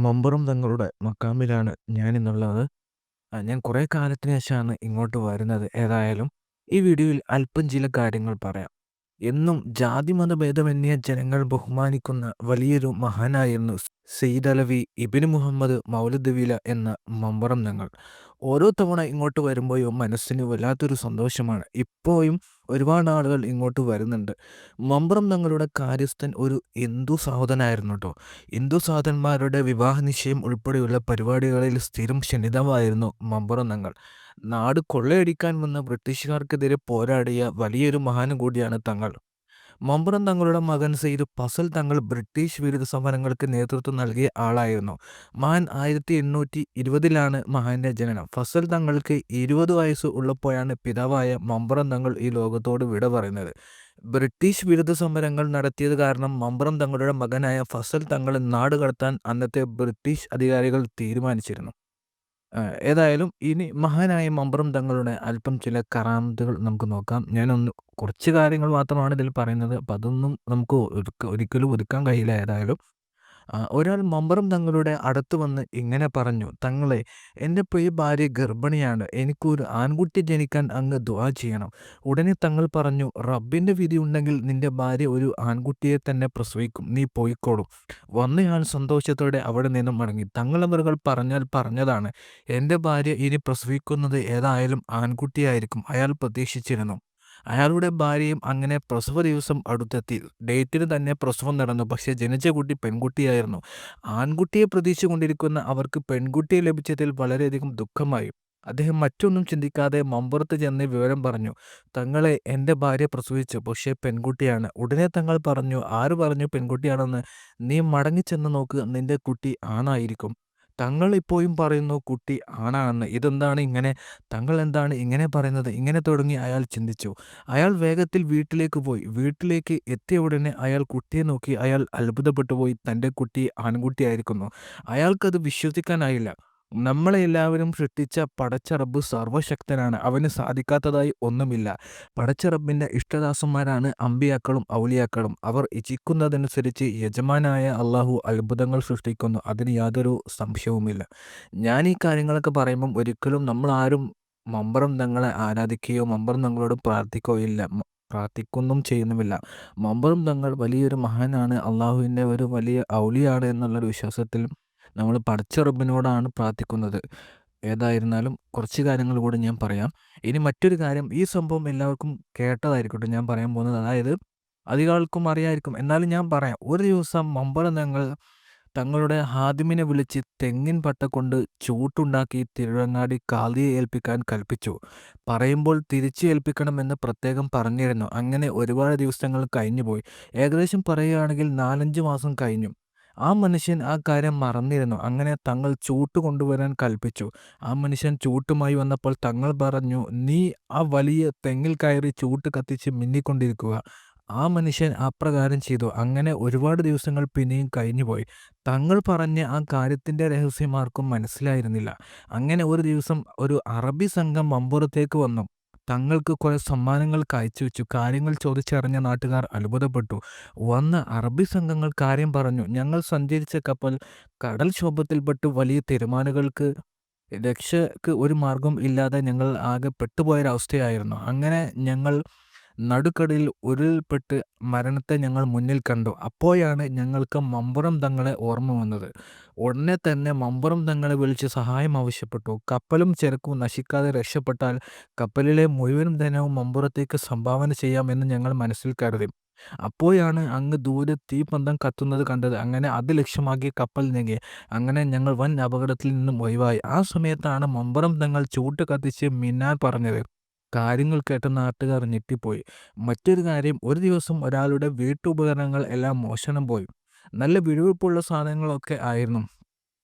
മമ്പുറം തങ്ങളുടെ മക്കാമിലാണ് ഞാനിന്നുള്ളത്. ആഹ്, ഞാൻ കുറേ കാലത്തിന് ശേഷമാണ് ഇങ്ങോട്ട് വരുന്നത്. ഏതായാലും ഈ വീഡിയോയിൽ അല്പം ചില കാര്യങ്ങൾ പറയാം. എന്നും ജാതി-മത ജനങ്ങൾ ബഹുമാനിക്കുന്ന വലിയൊരു മഹാനായിരുന്നു സെയ്ദ് അലവി ഇബ്നു മുഹമ്മദ് മൗലദ്വീല എന്ന മമ്പറം ഞങ്ങൾ ഓരോ തവണ ഇങ്ങോട്ട് വരുമ്പോഴും മനസ്സിന് വല്ലാത്തൊരു സന്തോഷമാണ്. ഇപ്പോഴും ഒരുപാട് ആളുകൾ ഇങ്ങോട്ട് വരുന്നുണ്ട്. മമ്പറം ഞങ്ങളുടെ കാര്യസ്ഥൻ ഒരു ഹിന്ദു സഹോദരനായിരുന്നു കേട്ടോ ഹിന്ദു സഹോദരന്മാരുടെ വിവാഹ നിശ്ചയം ഉൾപ്പെടെയുള്ള പരിപാടികളിൽ സ്ഥിരം ക്ഷണിതമായിരുന്നു മമ്പറം തങ്ങൾ. നാട് കൊള്ളയടിക്കാൻ വന്ന ബ്രിട്ടീഷുകാർക്കെതിരെ പോരാടിയ വലിയൊരു മഹാനും കൂടിയാണ് തങ്ങൾ. മമ്പുറം തങ്ങളുടെ മകൻ സെയ്ദ് ഫസൽ തങ്ങൾ ബ്രിട്ടീഷ് വിരുദ്ധ സമരങ്ങൾക്ക് നേതൃത്വം നൽകിയ ആളായിരുന്നു. മഹാൻ ആയിരത്തി എണ്ണൂറ്റി ഇരുപതിലാണ് മഹാന്റെ ജനനം. ഫസൽ തങ്ങൾക്ക് ഇരുപത് വയസ്സ് ഉള്ളപ്പോഴാണ് പിതാവായ മമ്പുറം തങ്ങൾ ഈ ലോകത്തോട് വിട പറയുന്നത്. ബ്രിട്ടീഷ് വിരുദ്ധ സമരങ്ങൾ നടത്തിയത് കാരണം മമ്പുറം തങ്ങളുടെ മകനായ ഫസൽ തങ്ങളെ നാടുകടത്താൻ അന്നത്തെ ബ്രിട്ടീഷ് അധികാരികൾ തീരുമാനിച്ചിരുന്നു. ഏതായാലും ഇനി മഹാനായ മമ്പറും തങ്ങളുടെ അല്പം ചില കറാമത്തുകൾ നമുക്ക് നോക്കാം. ഞാനൊന്ന് കുറച്ച് കാര്യങ്ങൾ മാത്രമാണ് ഇതിൽ പറയുന്നത്. അപ്പം അതൊന്നും നമുക്ക് ഒരിക്ക ഒരിക്കലും ഒതുക്കാൻ കഴിയില്ല ഏതായാലും. ഒരാൾ മമ്പറും തങ്ങളുടെ അടുത്ത് വന്ന് ഇങ്ങനെ പറഞ്ഞു: തങ്ങളെ എന്റെ പ്രിയ ഭാര്യ ഗർഭിണിയാണ്. എനിക്കൊരു ആൺകുട്ടി ജനിക്കാൻ അങ്ങ് ദുആ ചെയ്യണം. " ഉടനെ തങ്ങൾ പറഞ്ഞു: റബ്ബിന്റെ വിധി ഉണ്ടെങ്കിൽ നിന്റെ ഭാര്യ ഒരു ആൺകുട്ടിയെ തന്നെ പ്രസവിക്കും. നീ പോയിക്കോളും " വന്നയാൾ സന്തോഷത്തോടെ അവിടെ നിന്നും മടങ്ങി. തങ്ങളവറുകൾ പറഞ്ഞാൽ പറഞ്ഞതാണ്. എന്റെ ഭാര്യ ഇനി പ്രസവിക്കുന്നത് ഏതായാലും ആൺകുട്ടിയായിരിക്കും അയാൾ പ്രതീക്ഷിച്ചിരുന്നു. അയാളുടെ ഭാര്യയും അങ്ങനെ പ്രസവ ദിവസം അടുത്തെത്തി. ഡേറ്റിന് തന്നെ പ്രസവം നടന്നു. പക്ഷേ ജനിച്ച കുട്ടി പെൺകുട്ടിയായിരുന്നു. ആൺകുട്ടിയെ പ്രതീക്ഷിച്ചുകൊണ്ടിരിക്കുന്ന അവർക്ക് പെൺകുട്ടിയെ ലഭിച്ചതിൽ വളരെയധികം ദുഃഖമായി. അദ്ദേഹം മറ്റൊന്നും ചിന്തിക്കാതെ മമ്പുറത്ത് ചെന്ന് വിവരം പറഞ്ഞു: തങ്ങളെ എന്റെ ഭാര്യ പ്രസവിച്ചു. പക്ഷേ പെൺകുട്ടിയാണ്. " ഉടനെ തങ്ങൾ പറഞ്ഞു: "ആര് പറഞ്ഞു പെൺകുട്ടിയാണെന്ന്? നീ മടങ്ങിച്ചെന്ന് നോക്ക്. നിന്റെ കുട്ടി ആണായിരിക്കും. " തങ്ങൾ ഇപ്പോഴും പറയുന്നു കുട്ടി ആണാണെന്ന്. ഇതെന്താണ് ഇങ്ങനെ? തങ്ങൾ എന്താണ് ഇങ്ങനെ പറയുന്നത്? ഇങ്ങനെ തുടങ്ങി അയാൾ ചിന്തിച്ചു. അയാൾ വേഗത്തിൽ വീട്ടിലേക്ക് പോയി. വീട്ടിലേക്ക് എത്തിയ ഉടനെ അയാൾ കുട്ടിയെ നോക്കി. അയാൾ അത്ഭുതപ്പെട്ടുപോയി. തന്റെ കുട്ടി ആൺകുട്ടിയായിരിക്കുന്നു. അയാൾക്കത് വിശ്വസിക്കാനായില്ല. നമ്മളെല്ലാവരും സൃഷ്ടിച്ച പടച്ചറബ് സർവശക്തനാണ്. അവന് സാധിക്കാത്തതായി ഒന്നുമില്ല. പടച്ചറബിന്റെ ഇഷ്ടദാസന്മാരാണ് അമ്പിയാക്കളും ഔലിയാക്കളും. അവർ ഇച്ഛിക്കുന്നതനുസരിച്ച് യജമാനായ അള്ളാഹു അത്ഭുതങ്ങൾ സൃഷ്ടിക്കുന്നു. അതിന് യാതൊരു സംശയവുമില്ല. ഞാൻ ഈ കാര്യങ്ങളൊക്കെ പറയുമ്പം ഒരിക്കലും നമ്മളാരും മമ്പറം തങ്ങളെ ആരാധിക്കുകയോ മമ്പറം തങ്ങളോട് പ്രാർത്ഥിക്കുകയോ ഇല്ല. പ്രാർത്ഥിക്കൊന്നും ചെയ്യുന്നുമില്ല. മമ്പറും തങ്ങൾ വലിയൊരു മഹാനാണ്. അള്ളാഹുവിന്റെ ഒരു വലിയ ഔലിയാണ് എന്നുള്ളൊരു വിശ്വാസത്തിൽ നമ്മൾ പടച്ച റബ്ബിനോടാണ് പ്രാർത്ഥിക്കുന്നത്. ഏതായിരുന്നാലും കുറച്ച് കാര്യങ്ങൾ കൂടെ ഞാൻ പറയാം. ഇനി മറ്റൊരു കാര്യം, ഈ സംഭവം എല്ലാവർക്കും കേട്ടതായിരിക്കട്ടെ ഞാൻ പറയാൻ പോകുന്നത്. അതായത് അധികാൾക്കും അറിയായിരിക്കും. എന്നാലും ഞാൻ പറയാം. ഒരു ദിവസം മമ്പുറം തങ്ങൾ തങ്ങളുടെ ഹാദിമിനെ വിളിച്ച് തെങ്ങിൻ പട്ട കൊണ്ട് ചൂട്ടുണ്ടാക്കി തിരുവങ്ങാടി കാളിയെ ഏൽപ്പിക്കാൻ കൽപ്പിച്ചു. പറയുമ്പോൾ തിരിച്ചു ഏൽപ്പിക്കണമെന്ന് പ്രത്യേകം പറഞ്ഞിരുന്നു. അങ്ങനെ ഒരുപാട് ദിവസങ്ങൾ കഴിഞ്ഞുപോയി. ഏകദേശം പറയുകയാണെങ്കിൽ നാലഞ്ച് മാസം കഴിഞ്ഞു. ആ മനുഷ്യൻ ആ കാര്യം മറന്നിരുന്നു. അങ്ങനെ തങ്ങൾ ചൂട്ട് കൊണ്ടുവരാൻ കൽപ്പിച്ചു. ആ മനുഷ്യൻ ചൂട്ടുമായി വന്നപ്പോൾ തങ്ങൾ പറഞ്ഞു: "നീ ആ വലിയ തെങ്ങിൽ കയറി ചൂട്ട് കത്തിച്ച് മിന്നിക്കൊണ്ടിരിക്കുക. " ആ മനുഷ്യൻ അപ്രകാരം ചെയ്തു. അങ്ങനെ ഒരുപാട് ദിവസങ്ങൾ പിന്നെയും കഴിഞ്ഞുപോയി. തങ്ങൾ പറഞ്ഞ ആ കാര്യത്തിന്റെ രഹസ്യമാർക്കും മനസ്സിലായിരുന്നില്ല. അങ്ങനെ ഒരു ദിവസം ഒരു അറബി സംഘം മമ്പുറത്തേക്ക് വന്നു. തങ്ങൾക്ക് കുറെ സമ്മാനങ്ങൾ കാഴ്ചവെച്ചു. കാര്യങ്ങൾ ചോദിച്ചറിഞ്ഞ നാട്ടുകാർ അത്ഭുതപ്പെട്ടു. വന്ന അറബി സംഘങ്ങൾ കാര്യം പറഞ്ഞു: "ഞങ്ങൾ സഞ്ചരിച്ച കപ്പൽ കടൽക്ഷോഭത്തിൽപ്പെട്ട് വലിയ തിരമാലകൾക്ക് രക്ഷക്ക് ഒരു മാർഗം ഇല്ലാതെ ഞങ്ങൾ ആകെ പെട്ടുപോയൊരവസ്ഥയായിരുന്നു. അങ്ങനെ ഞങ്ങൾ നടുക്കടലിൽ ഉരുൾപ്പെട്ട് മരണത്തെ ഞങ്ങൾ മുന്നിൽ കണ്ടു. അപ്പോഴാണ് ഞങ്ങൾക്ക് മമ്പുറം തങ്ങളെ ഓർമ്മ വന്നത്. ഉടനെ തന്നെ മമ്പുറം തങ്ങളെ വിളിച്ച് സഹായം ആവശ്യപ്പെട്ടു. കപ്പലും ചരക്കും നശിക്കാതെ രക്ഷപ്പെട്ടാൽ കപ്പലിലെ മുഴുവൻ ധനവും മമ്പുറത്തേക്ക് സംഭാവന ചെയ്യാമെന്ന് ഞങ്ങൾ മനസ്സിൽ കരുതി. അപ്പോഴാണ് അങ്ങ് ദൂരെ തീപന്തം കത്തുന്നത് കണ്ടത്. അങ്ങനെ അത് ലക്ഷ്യമാക്കി കപ്പൽ നീങ്ങി. അങ്ങനെ ഞങ്ങൾ വൻ അപകടത്തിൽ നിന്നും ഒഴിവായി. ആ സമയത്താണ് മമ്പറം തങ്ങൾ ചൂട്ട് കത്തിച്ച് മിന്നാർ പറഞ്ഞത്. കാര്യങ്ങൾ കേട്ട നാട്ടുകാർ ഞെട്ടിപ്പോയി. മറ്റൊരു കാര്യം, ഒരു ദിവസം ഒരാളുടെ വീട്ടുപകരണങ്ങൾ എല്ലാം മോഷണം പോയി. നല്ല വിലപിടിപ്പുള്ള സാധനങ്ങളൊക്കെ ആയിരുന്നു.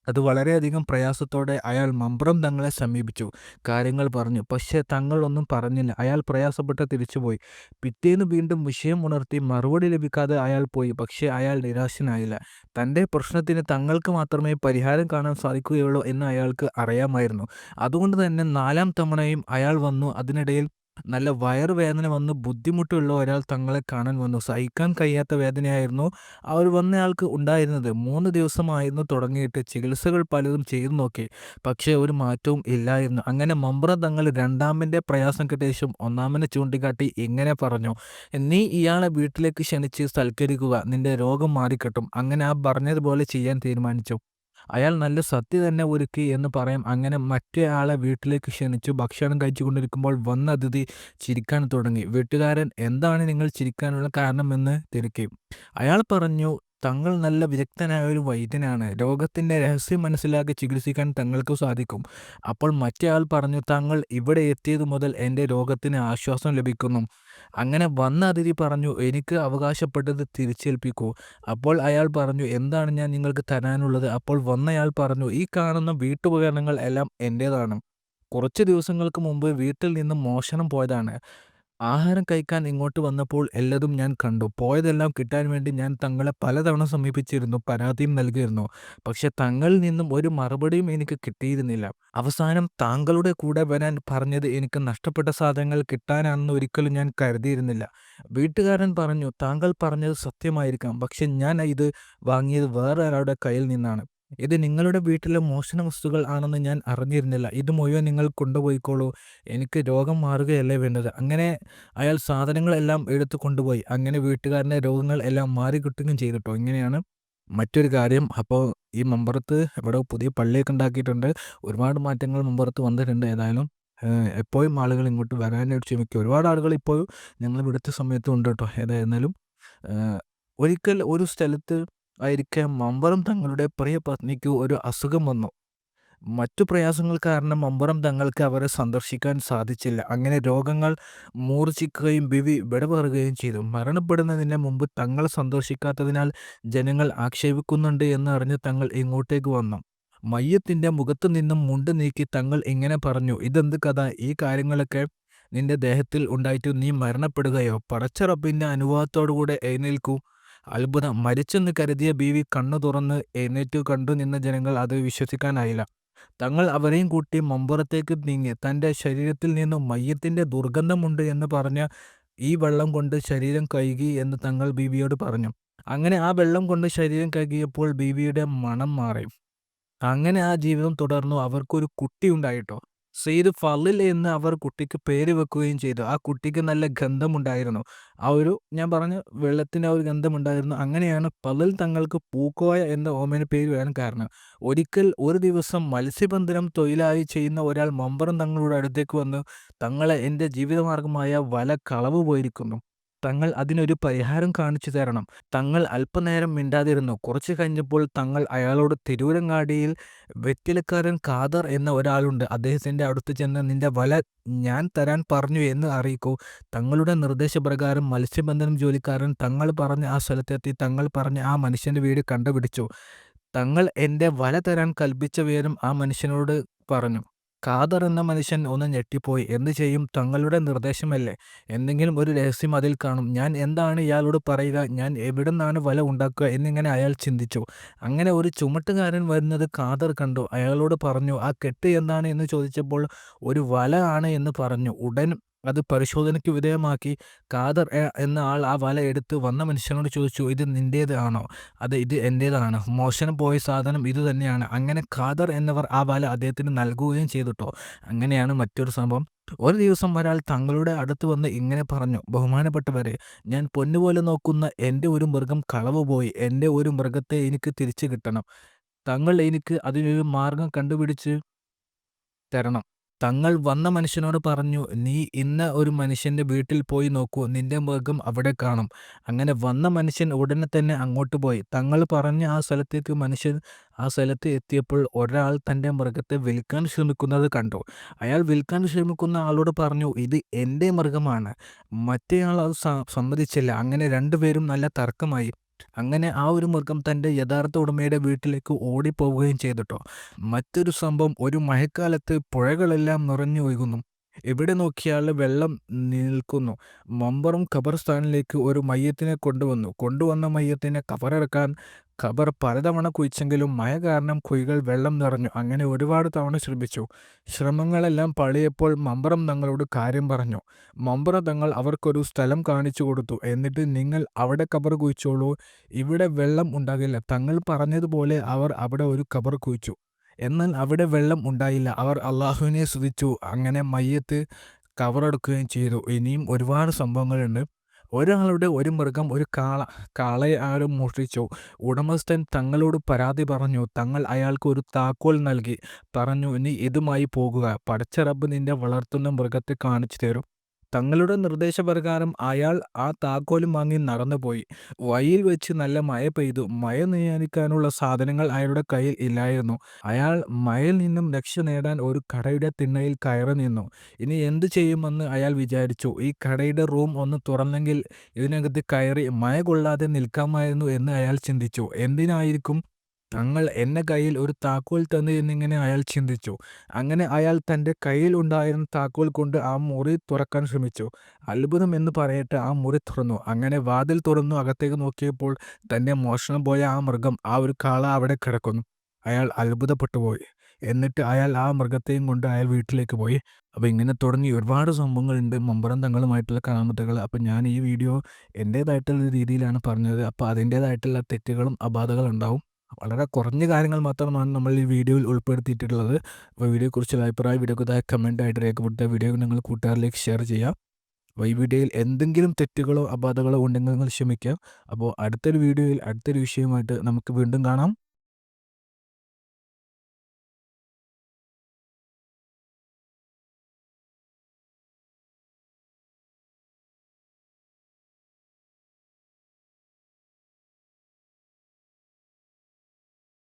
അത് വളരെയധികം പ്രയാസത്തോടെ അയാൾ മമ്പ്രം തങ്ങളെ സമീപിച്ചു. കാര്യങ്ങൾ പറഞ്ഞു. പക്ഷേ തങ്ങൾ ഒന്നും പറഞ്ഞില്ല. അയാൾ പ്രയാസപ്പെട്ട് തിരിച്ചുപോയി. പിറ്റേന്ന് വീണ്ടും വിഷയം ഉണർത്തി. മറുപടി ലഭിക്കാതെ അയാൾ പോയി. പക്ഷേ അയാൾ നിരാശനായില്ല. തന്റെ പ്രശ്നത്തിന് തങ്ങൾക്ക് മാത്രമേ പരിഹാരം കാണാൻ സാധിക്കുകയുള്ളൂ എന്ന് അയാൾക്ക് അറിയാമായിരുന്നു. അതുകൊണ്ട് തന്നെ നാലാം തവണയും അയാൾ വന്നു. അതിനിടയിൽ നല്ല വയറുവേദന വന്ന് ബുദ്ധിമുട്ടുള്ള ഒരാൾ തങ്ങളെ കാണാൻ വന്നു. സഹിക്കാൻ കഴിയാത്ത വേദനയായിരുന്നു അവർ വന്നയാൾക്ക് ഉണ്ടായിരുന്നത്. മൂന്ന് ദിവസമായിരുന്നു തുടങ്ങിയിട്ട്. ചികിത്സകൾ പലതും ചെയ്തു നോക്കി. പക്ഷേ ഒരു മാറ്റവും ഇല്ലായിരുന്നു. അങ്ങനെ മമ്പ്ര തങ്ങൾ രണ്ടാമന്റെ പ്രയാസം കേട്ട ശേഷം ഒന്നാമനെ ചൂണ്ടിക്കാട്ടി ഇങ്ങനെ പറഞ്ഞു: "നീ ഇയാളെ വീട്ടിലേക്ക് ക്ഷണിച്ച് സൽക്കരിക്കുക. നിന്റെ രോഗം മാറിക്കിട്ടും." അങ്ങനെ ആ പറഞ്ഞതുപോലെ ചെയ്യാൻ തീരുമാനിച്ചു. അയാൾ നല്ല സദ്യ തന്നെ ഒരുക്കി എന്ന് പറയാം. അങ്ങനെ മറ്റേയാളെ വീട്ടിലേക്ക് ക്ഷണിച്ചു. ഭക്ഷണം കഴിച്ചുകൊണ്ടിരിക്കുമ്പോൾ വന്ന അതിഥി ചിരിക്കാൻ തുടങ്ങി. വീട്ടുകാരൻ "എന്താണ് നിങ്ങൾ ചിരിക്കാനുള്ള കാരണമെന്ന് തിരക്കി. അയാൾ പറഞ്ഞു തങ്ങൾ നല്ല വിദഗ്ധനായ ഒരു വൈദ്യനാണ്. രോഗത്തിന്റെ രഹസ്യം മനസ്സിലാക്കി ചികിത്സിക്കാൻ തങ്ങൾക്ക് സാധിക്കും. അപ്പോൾ മറ്റേയാൾ പറഞ്ഞു "താങ്കൾ ഇവിടെ എത്തിയതു മുതൽ എന്റെ രോഗത്തിന് ആശ്വാസം ലഭിക്കുന്നു." അങ്ങനെ വന്ന അതിഥി പറഞ്ഞു "എനിക്ക് അവകാശപ്പെട്ടത് തിരിച്ചേൽപ്പിക്കൂ." അപ്പോൾ അയാൾ പറഞ്ഞു "എന്താണ് ഞാൻ നിങ്ങൾക്ക് തരാനുള്ളത്?" അപ്പോൾ വന്നയാൾ പറഞ്ഞു "ഈ കാണുന്ന വീട്ടുപകരണങ്ങൾ എല്ലാം എന്റേതാണ് കുറച്ച് ദിവസങ്ങൾക്ക് മുമ്പ് വീട്ടിൽ നിന്ന് മോഷണം പോയതാണ്. ആഹാരം കഴിക്കാൻ ഇങ്ങോട്ട് വന്നപ്പോൾ എല്ലതും ഞാൻ കണ്ടു. പോയതെല്ലാം കിട്ടാൻ വേണ്ടി ഞാൻ തങ്ങളെ പലതവണ സമീപിച്ചിരുന്നു. പരാതിയും നൽകിയിരുന്നു. പക്ഷെ തങ്ങളിൽ നിന്നും ഒരു മറുപടിയും എനിക്ക് കിട്ടിയിരുന്നില്ല. അവസാനം താങ്കളുടെ കൂടെ വരാൻ പറഞ്ഞത് എനിക്ക് നഷ്ടപ്പെട്ട സാധനങ്ങൾ കിട്ടാനാണെന്ന് ഒരിക്കലും ഞാൻ കരുതിയിരുന്നില്ല." വീട്ടുകാരൻ പറഞ്ഞു "താങ്കൾ പറഞ്ഞത് സത്യമായിരിക്കാം. പക്ഷെ ഞാൻ ഇത് വാങ്ങിയത് വേറൊരാളുടെ കയ്യിൽ നിന്നാണ്. ഇത് നിങ്ങളുടെ വീട്ടിലെ മോഷണ വസ്തുക്കൾ ആണെന്ന് ഞാൻ അറിഞ്ഞിരുന്നില്ല. ഇത് മുഴുവൻ നിങ്ങൾ കൊണ്ടുപോയിക്കോളൂ. എനിക്ക് രോഗം മാറുകയല്ലേ വേണ്ടത്." അങ്ങനെ അയാൾ സാധനങ്ങളെല്ലാം എടുത്ത് കൊണ്ടുപോയി. അങ്ങനെ വീട്ടുകാരന്റെ രോഗങ്ങൾ എല്ലാം മാറിക്കിട്ടുകയും ചെയ്തുട്ടോ. ഇങ്ങനെയാണ് മറ്റൊരു കാര്യം. അപ്പോൾ ഈ മമ്പറത്ത് ഇവിടെ പുതിയ പള്ളിയൊക്കെ ഉണ്ടാക്കിയിട്ടുണ്ട്. ഒരുപാട് മാറ്റങ്ങൾ മമ്പറത്ത് വന്നിട്ടുണ്ട്. ഏതായാലും എപ്പോഴും ആളുകൾ ഇങ്ങോട്ട് വരാനായിട്ട് ശ്രമിക്കും ഒരുപാട് ആളുകൾ ഇപ്പോഴും ഞങ്ങൾ ഇവിടുത്തെ സമയത്തും ഉണ്ട് കേട്ടോ ഏതായിരുന്നാലും ഒരിക്കൽ ഒരു സ്ഥലത്ത് ആയിരിക്കെ മമ്പറം തങ്ങളുടെ പ്രിയ പത്നിക്ക് ഒരു അസുഖം വന്നു. മറ്റു പ്രയാസങ്ങൾ കാരണം മമ്പറം തങ്ങൾക്ക് അവരെ സന്ദർശിക്കാൻ സാധിച്ചില്ല. അങ്ങനെ രോഗങ്ങൾ മൂർച്ഛിക്കുകയും ബിവി വിടപറയുകയും ചെയ്തു. മരണപ്പെടുന്നതിന് മുമ്പ് തങ്ങളെ സന്ദർശിക്കാത്തതിനാൽ ജനങ്ങൾ ആക്ഷേപിക്കുന്നുണ്ട് എന്ന് അറിഞ്ഞ് തങ്ങൾ ഇങ്ങോട്ടേക്ക് വന്നു. മയ്യത്തിന്റെ മുഖത്ത് നിന്നും മുണ്ട് നീക്കി തങ്ങൾ ഇങ്ങനെ പറഞ്ഞു "ഇതെന്ത് കഥ? ഈ കാര്യങ്ങളൊക്കെ നിന്റെ ദേഹത്തിൽ ഉണ്ടായിട്ട് നീ മരണപ്പെടുകയോ? പടച്ച റബ്ബിന്റെ അനുവാദത്തോടുകൂടെ എഴുന്നേൽക്കൂ." അത്ഭുതം! മരിച്ചെന്ന് കരുതിയ ബീവി കണ്ണു തുറന്ന് എഴുന്നേറ്റു കണ്ടു നിന്ന ജനങ്ങൾ അത് വിശ്വസിക്കാനായില്ല. തങ്ങൾ അവരെയും കൂട്ടി മമ്പുറത്തേക്ക് നീങ്ങി. തന്റെ ശരീരത്തിൽ നിന്നും മയ്യത്തിന്റെ ദുർഗന്ധമുണ്ട് എന്ന് പറഞ്ഞ ഈ വെള്ളം കൊണ്ട് ശരീരം കഴുകി എന്ന് തങ്ങൾ ബീവിയോട് പറഞ്ഞു. അങ്ങനെ ആ വെള്ളം കൊണ്ട് ശരീരം കഴുകിയപ്പോൾ ബീവിയുടെ മണം മാറി. അങ്ങനെ ആ ജീവിതം തുടർന്നു. അവർക്കൊരു കുട്ടിയുണ്ടായിട്ടോ. സെയ്ദ് ഫലിൽ എന്ന് അവർ കുട്ടിക്ക് പേര് വെക്കുകയും ചെയ്തു. ആ കുട്ടിക്ക് നല്ല ഗന്ധമുണ്ടായിരുന്നു. ആ ഒരു ഞാൻ പറഞ്ഞ വെള്ളത്തിന് ആ ഒരു ഗന്ധമുണ്ടായിരുന്നു. അങ്ങനെയാണ് ഫളിൽ തങ്ങൾക്ക് പൂക്കോയ എന്ന ഓമനപ്പേര് വരാൻ കാരണം. ഒരിക്കൽ ഒരു ദിവസം മത്സ്യബന്ധനം തൊഴിലായി ചെയ്യുന്ന ഒരാൾ മമ്പറം തങ്ങളുടെ അടുത്തേക്ക് വന്ന് "തങ്ങളെ എന്റെ ജീവിതമാർഗമായ വല കളവ് പോയിരിക്കുന്നു. തങ്ങൾ അതിനൊരു പരിഹാരം കാണിച്ചു തരണം." തങ്ങൾ അല്പനേരം മിണ്ടാതിരുന്നു. കുറച്ചു കഴിഞ്ഞപ്പോൾ തങ്ങൾ അയാളോട് തിരൂരങ്ങാടിയിൽ വെറ്റിലക്കാരൻ ഖാദർ എന്ന ഒരാളുണ്ട്. അദ്ദേഹത്തിന്റെ അടുത്ത് ചെന്ന് "നിന്റെ വല ഞാൻ തരാൻ പറഞ്ഞു എന്ന് അറിയിക്കൂ." തങ്ങളുടെ നിർദ്ദേശപ്രകാരം മത്സ്യബന്ധനം ജോലിക്കാരൻ തങ്ങൾ പറഞ്ഞ ആ സ്ഥലത്തെത്തി തങ്ങൾ പറഞ്ഞ ആ മനുഷ്യന്റെ വീട് കണ്ടുപിടിച്ചു. തങ്ങൾ എന്റെ വല തരാൻ കൽപ്പിച്ച വിവരം ആ മനുഷ്യനോട് പറഞ്ഞു. ഖാദർ എന്ന മനുഷ്യൻ ഒന്ന് ഞെട്ടിപ്പോയി. എന്ത് ചെയ്യും? തങ്ങളുടെ നിർദ്ദേശമല്ലേ. എന്തെങ്കിലും ഒരു രഹസ്യം അതിൽ കാണും. ഞാൻ എന്താണ് ഇയാളോട് പറയുക? ഞാൻ എവിടുന്നാണ് വല ഉണ്ടാക്കുക? എന്നിങ്ങനെ അയാൾ ചിന്തിച്ചു. അങ്ങനെ ഒരു ചുമട്ടുകാരൻ വരുന്നത് കാദർ കണ്ടു. അയാളോട് പറഞ്ഞു. "ആ കെട്ട് എന്താണ്?" എന്ന് ചോദിച്ചപ്പോൾ "ഒരു വല ആണ്" എന്ന് പറഞ്ഞു. ഉടൻ അത് പരിശോധനയ്ക്ക് വിധേയമാക്കി കാദർ എന്ന ആൾ ആ വല എടുത്ത് വന്ന മനുഷ്യനോട് ചോദിച്ചു "ഇത് നിന്റേതാണോ ആണോ?" "അതെ ഇത് എന്റേതാണ് മോശം പോയ സാധനം ഇത് തന്നെയാണ്." അങ്ങനെ ഖാദർ എന്നവർ ആ വല അദ്ദേഹത്തിന് നൽകുകയും ചെയ്തിട്ടോ അങ്ങനെയാണ് മറ്റൊരു സംഭവം. ഒരു ദിവസം ഒരാൾ തങ്ങളുടെ അടുത്ത് വന്ന് ഇങ്ങനെ പറഞ്ഞു "ബഹുമാനപ്പെട്ടവരെ, ഞാൻ പൊന്നുപോലെ നോക്കുന്ന എന്റെ ഒരു മൃഗം കളവ് പോയി. എന്റെ ഒരു മൃഗത്തെ എനിക്ക് തിരിച്ചു കിട്ടണം. തങ്ങൾ എനിക്ക് അതിനൊരു മാർഗം കണ്ടുപിടിച്ച് തരണം." തങ്ങൾ വന്ന മനുഷ്യനോട് പറഞ്ഞു "നീ ഇന്ന ഒരു മനുഷ്യന്റെ വീട്ടിൽ പോയി നോക്കൂ. നിന്റെ മൃഗം അവിടെ കാണും." അങ്ങനെ വന്ന മനുഷ്യൻ ഉടനെ തന്നെ അങ്ങോട്ട് പോയി. തങ്ങൾ പറഞ്ഞ ആ സ്ഥലത്തേക്ക് മനുഷ്യൻ ആ സ്ഥലത്ത് എത്തിയപ്പോൾ ഒരാൾ തന്റെ മൃഗത്തെ വിൽക്കാൻ ശ്രമിക്കുന്നത് കണ്ടു. അയാൾ വിൽക്കാൻ ശ്രമിക്കുന്ന ആളോട് പറഞ്ഞു "ഇത് എന്റെ മൃഗമാണ്." മറ്റേയാൾ അത് സമ്മതിച്ചില്ല. അങ്ങനെ രണ്ടുപേരും നല്ല തർക്കമായി. അങ്ങനെ ആ ഒരു മൃഗം തന്റെ യഥാർത്ഥ ഉടമയുടെ വീട്ടിലേക്ക് ഓടിപ്പോവുകയും ചെയ്തിട്ടോ മറ്റൊരു സംഭവം ഒരു മഴക്കാലത്ത് പുഴകളെല്ലാം നിറഞ്ഞു ഒഴുകുന്നു എവിടെ നോക്കിയാൽ വെള്ളം നിൽക്കുന്നു. മമ്പറും ഖബർസ്ഥാനിലേക്ക് ഒരു മയ്യത്തിനെ കൊണ്ടുവന്നു. കൊണ്ടുവന്ന മയ്യത്തിനെ ഖബറടക്കാൻ ഖബർ പലതവണ കുഴിച്ചെങ്കിലും മഴ കാരണം കുഴികൾ വെള്ളം നിറഞ്ഞു. അങ്ങനെ ഒരുപാട് തവണ ശ്രമിച്ചു. ശ്രമങ്ങളെല്ലാം പളിയപ്പോൾ മമ്പറം തങ്ങളോട് കാര്യം പറഞ്ഞു. മമ്പറം തങ്ങൾ അവർക്കൊരു സ്ഥലം കാണിച്ചു കൊടുത്തു. എന്നിട്ട് "നിങ്ങൾ അവിടെ ഖബർ കുഴിച്ചോളൂ. ഇവിടെ വെള്ളം ഉണ്ടാകില്ല. " തങ്ങൾ പറഞ്ഞതുപോലെ അവർ അവിടെ ഒരു ഖബർ കുഴിച്ചു. എന്നാൽ അവിടെ വെള്ളം ഉണ്ടായില്ല. അവർ അള്ളാഹുവിനെ സ്തുതിച്ചു. അങ്ങനെ മയ്യത്ത് കവറെടുക്കുകയും ചെയ്തു. ഇനിയും ഒരുപാട് സംഭവങ്ങളുണ്ട്. ഒരാളുടെ ഒരു മൃഗം ഒരു കാള കാളയെ ആരും മോഷ്ടിച്ചു. ഉടമസ്ഥൻ തങ്ങളോട് പരാതി പറഞ്ഞു. തങ്ങൾ അയാൾക്ക് ഒരു താക്കോൽ നൽകി. പറഞ്ഞു "നീ ഇതുമായി പോകുക. പടച്ച റബ്ബ് നിന്റെ വളർത്തുന്ന മൃഗത്തെ കാണിച്ചു തരും. " തങ്ങളുടെ നിർദ്ദേശപ്രകാരം അയാൾ ആ താക്കോലും വാങ്ങി നടന്നുപോയി. വഴിയിൽ വെച്ച് നല്ല മഴ പെയ്തു. മഴ നിയാനിക്കാനുള്ള സാധനങ്ങൾ അയാളുടെ കയ്യിൽ ഇല്ലായിരുന്നു. അയാൾ മഴയിൽ നിന്നും രക്ഷ നേടാൻ ഒരു കടയുടെ തിണ്ണയിൽ കയറി നിന്നു. ഇനി എന്ത് ചെയ്യുമെന്ന് അയാൾ വിചാരിച്ചു. ഈ കടയുടെ റൂം ഒന്ന് തുറന്നെങ്കിൽ ഇതിനകത്ത് കയറി മഴ കൊള്ളാതെ നിൽക്കാമായിരുന്നു എന്ന് അയാൾ ചിന്തിച്ചു. എന്തിനായിരിക്കും തങ്ങൾ എന്റെ കയ്യിൽ ഒരു താക്കോൽ തന്നു എന്നിങ്ങനെ അയാൾ ചിന്തിച്ചു. അങ്ങനെ അയാൾ തന്റെ കയ്യിൽ ഉണ്ടായിരുന്ന താക്കോൽ കൊണ്ട് ആ മുറി തുറക്കാൻ ശ്രമിച്ചു. അത്ഭുതം എന്ന് പറയട്ടെ ആ മുറി തുറന്നു. അങ്ങനെ വാതിൽ തുറന്നു അകത്തേക്ക് നോക്കിയപ്പോൾ തന്നെ മോഷണം പോയ ആ മൃഗം, ആ ഒരു കാള അവിടെ കിടക്കുന്നു. അയാൾ അത്ഭുതപ്പെട്ടുപോയി. എന്നിട്ട് അയാൾ ആ മൃഗത്തെയും കൊണ്ട് അയാൾ വീട്ടിലേക്ക് പോയി. അപ്പോൾ ഇങ്ങനെ തുടങ്ങി ഒരുപാട് സംഭവങ്ങളുണ്ട് മമ്പറം തങ്ങളുമായിട്ടുള്ള കറാമത്തുകൾ. അപ്പോൾ ഞാൻ ഈ വീഡിയോ എന്റേതായിട്ടുള്ള രീതിയിലാണ് പറഞ്ഞത്. അപ്പോൾ അതിന്റേതായിട്ടുള്ള തെറ്റുകളും അപാധകളും ഉണ്ടാവും. വളരെ കുറഞ്ഞ കാര്യങ്ങൾ മാത്രമാണ് നമ്മൾ ഈ വീഡിയോയിൽ ഉൾപ്പെടുത്തിയിട്ടുള്ളത്. അപ്പോൾ വീഡിയോയെക്കുറിച്ചുള്ള അഭിപ്രായം വീഡിയോക്ക് താഴെ കമന്റായിട്ട് രേഖപ്പെടുത്തുക. വീഡിയോ നിങ്ങൾ കൂട്ടുകാരിലേക്ക് ഷെയർ ചെയ്യാം അപ്പോൾ ഈ വീഡിയോയിൽ എന്തെങ്കിലും തെറ്റുകളോ അബാധകളോ ഉണ്ടെങ്കിൽ നിങ്ങൾ ക്ഷമിക്കുക. അപ്പോൾ അടുത്തൊരു വീഡിയോയിൽ അടുത്തൊരു വിഷയമായിട്ട് നമുക്ക് വീണ്ടും കാണാം.